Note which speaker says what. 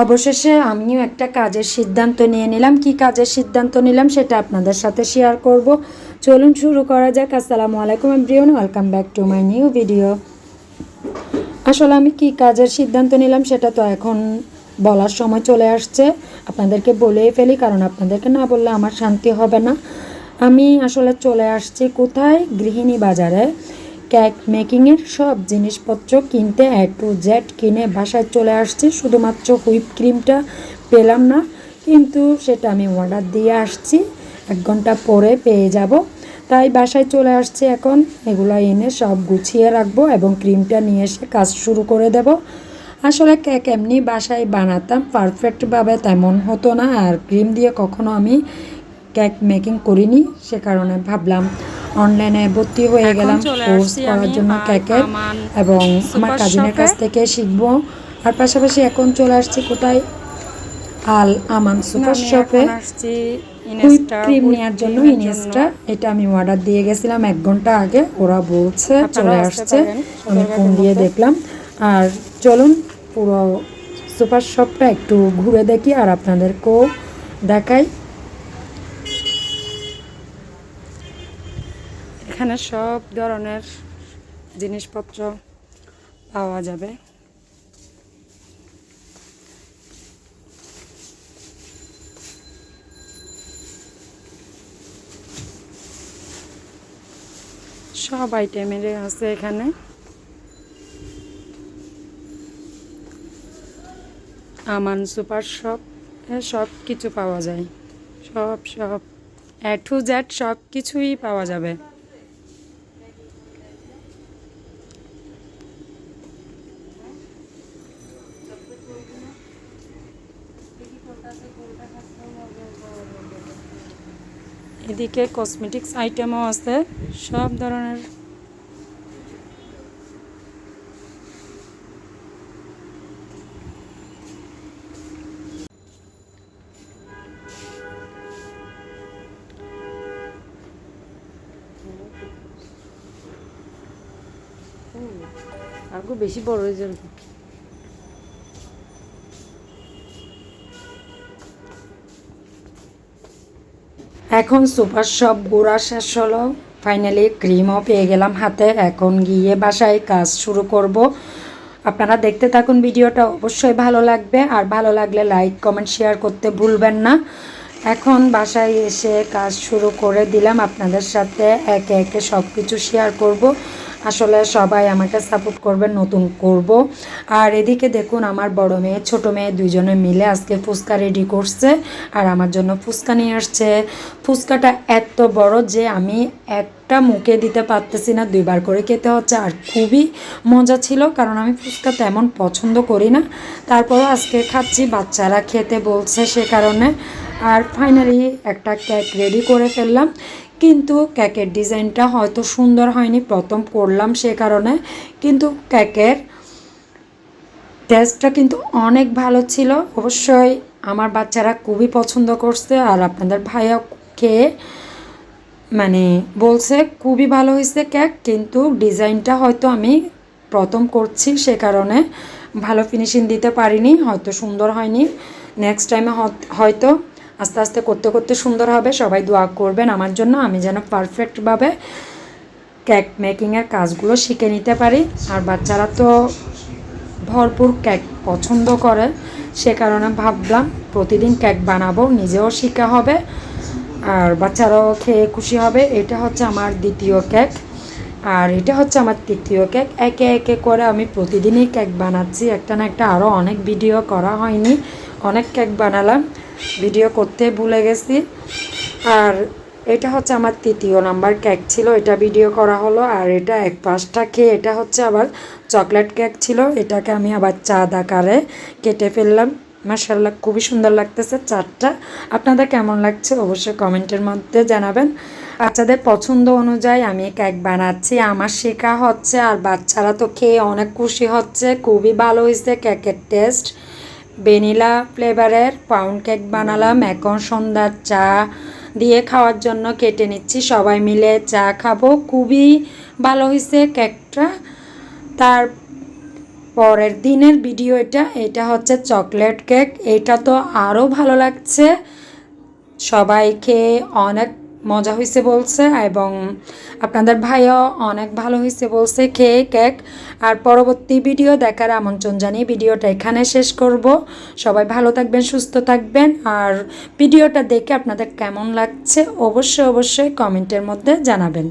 Speaker 1: অবশেষে আমিও একটা কাজের সিদ্ধান্ত নিয়ে নিলাম। কি কাজের সিদ্ধান্ত নিলাম সেটা আপনাদের সাথে শেয়ার করব। চলুন শুরু করা যাক। আসসালামু আলাইকুম everyone welcome back to my new video আসলে আমি কি কাজের সিদ্ধান্ত নিলাম সেটা তো এখন বলার সময় চলে আসছে। আপনাদেরকে বলেই ফেলি, কারণ আপনাদেরকে না বললে আমার শান্তি হবে না। আমি আসলে চলে আসছি কোথায়? গৃহিণী বাজারে। কেক মেকিংয়ের সব জিনিসপত্র কিনতে এ টু জেড কিনে বাসায় চলে আসছি। শুধুমাত্র হুইপ ক্রিমটা পেলাম না, কিন্তু সেটা আমি অর্ডার দিয়ে আসছি। এক ঘণ্টা পরে পেয়ে যাব। তাই বাসায় চলে আসছি এখন। এগুলো এনে সব গুছিয়ে রাখব এবং ক্রিমটা নিয়ে এসে কাজ শুরু করে দেব। আসলে কেক এমনি বাসায় বানাতাম পারফেক্টভাবে তেমন হতো না। আর ক্রিম দিয়ে কখনো আমি কেক মেকিং করিনি, সে কারণে ভাবলাম অনলাইনে ভর্তি হয়ে গেলাম কোর্স করার জন্য
Speaker 2: আমান
Speaker 1: এবং আমার কাজিনের কাছ থেকে শিখব। আর পাশাপাশি এখন চলে আসছি কোথায়? আল আমান সুপার শপে হুইপ ক্রিম নেওয়ার জন্য ইনিয়েস্টা এটা আমি অর্ডার দিয়ে গেছিলাম এক ঘণ্টা আগে ওরা বলছে চলে আসছে। আমি ফোন দিয়ে দেখলাম। আর চলুন পুরো সুপার শপটা একটু ঘুরে দেখি আর আপনাদেরকেও দেখাই।
Speaker 2: এখানে সব ধরনের জিনিসপত্র পাওয়া যাবে। সব আইটেমেরই আছে এখানে। আমান সুপার শপ সব কিছু পাওয়া যায়। সব সব, এ টু জেড সব কিছুই পাওয়া যাবে। এদিকে কসমেটিক্স আইটেমও আছে সব ধরনের।
Speaker 3: আর বেশি বড় হয়ে যাবে।
Speaker 1: এখন সুপার শপ গোড়া শেষ হলো। ফাইনালি ক্রিমও পেয়ে গেলাম হাতে। এখন গিয়ে বাসায় কাজ শুরু করব। আপনারা দেখতে থাকুন ভিডিওটা। অবশ্যই ভালো লাগবে। আর ভালো লাগলে লাইক কমেন্ট শেয়ার করতে ভুলবেন না। এখন বাসায় এসে কাজ শুরু করে দিলাম আপনাদের সাথে। একে একে সব কিছু শেয়ার করব। আসলে সবাই আমাকে সাপোর্ট করবেন নতুন করব। আর এদিকে দেখুন, আমার বড় মেয়ে, ছোট মেয়ে দুইজনে মিলে আজকে ফুচকা রেডি করছে আর আমার জন্য ফুচকা নিয়ে আসছে। ফুচকাটা এত বড় যে আমি একটা মুখে দিতে পারতেছি না, দুইবার করে খেতে হচ্ছে আর খুবই মজা ছিল কারণ আমি ফুচকা তেমন পছন্দ করি না। তারপরও আজকে খাচ্ছি, বাচ্চারা খেতে বলছে সে কারণে। আর ফাইনালি একটা কেক রেডি করে ফেললাম। কিন্তু কেকের ডিজাইনটা হয়তো সুন্দর হয়নি, প্রথম করলাম সে কারণে। কিন্তু কেকের টেস্টটা কিন্তু অনেক ভালো ছিল। অবশ্যই আমার বাচ্চারা খুবই পছন্দ করছে আর আপনাদের ভাইয়া খেয়ে মানে বলছে, খুবই ভালো হয়েছে কেক কিন্তু ডিজাইনটা হয়তো আমি প্রথম করছি সে কারণে। ভালো ফিনিশিং দিতে পারিনি, হয়তো সুন্দর হয়নি। নেক্সট টাইমে হয়তো আস্তে আস্তে করতে করতে সুন্দর হবে। সবাই দোয়া করবেন আমার জন্য। আমি যেন পারফেক্টভাবে কেক মেকিংয়ের কাজগুলো শিখে নিতে পারি। আর বাচ্চারা তো ভরপুর কেক পছন্দ করে, সে কারণে ভাবলাম প্রতিদিন কেক বানাবো, নিজেও শেখা হবে আর বাচ্চারাও খেয়ে খুশি হবে। এটা হচ্ছে আমার দ্বিতীয় কেক আর এটা হচ্ছে আমার তৃতীয় কেক একে একে করে আমি প্রতিদিনই কেক বানাচ্ছি। একটা না একটা আরও অনেক ভিডিও করা হয়নি। অনেক কেক বানালাম। ভিডিও করতে ভুলে গেছি। আর এটা হচ্ছে আমার তৃতীয় নাম্বার কেক ছিল, এটা ভিডিও করা হলো। আর এটা এক পাশটা খেয়ে, এটা হচ্ছে আবার চকলেট কেক ছিল, এটাকে আমি আবার চাঁদ আকারে কেটে ফেললাম। মার্শাল্লাহ খুবই সুন্দর লাগতেছে চারটা আপনাদের কেমন লাগছে অবশ্যই কমেন্টের মধ্যে জানাবেন। বাচ্চাদের পছন্দ অনুযায়ী আমি কেক বানাচ্ছি, আমার শেখা হচ্ছে আর বাচ্চারা তো খেয়ে অনেক খুশি হচ্ছে। খুবই ভালো হয়েছে কেকের টেস্ট। ভ্যানিলা ফ্লেভারের পাউন্ড কেক বানালাম। এখন সন্ধ্যার চা দিয়ে খাওয়ার জন্য কেটে নিচ্ছি। সবাই মিলে চা খাব। খুবই ভালো হয়েছে কেকটা। তার পরের দিনের ভিডিও এটা। এটা হচ্ছে চকলেট কেক। এটা তো আরও ভালো লাগছে। সবাই খেয়ে অনেক মজা হয়েছে বলছে, এবং আপনাদের ভাইও অনেক ভালো হয়েছে বলছে খেয়ে কেক। আর পরবর্তী ভিডিও দেখার আমন্ত্রণ জানিয়ে ভিডিওটা এখানে শেষ করব। সবাই ভালো থাকবেন, সুস্থ থাকবেন। আর ভিডিওটা দেখে আপনাদের কেমন লাগছে, অবশ্যই অবশ্যই কমেন্টের মধ্যে জানাবেন।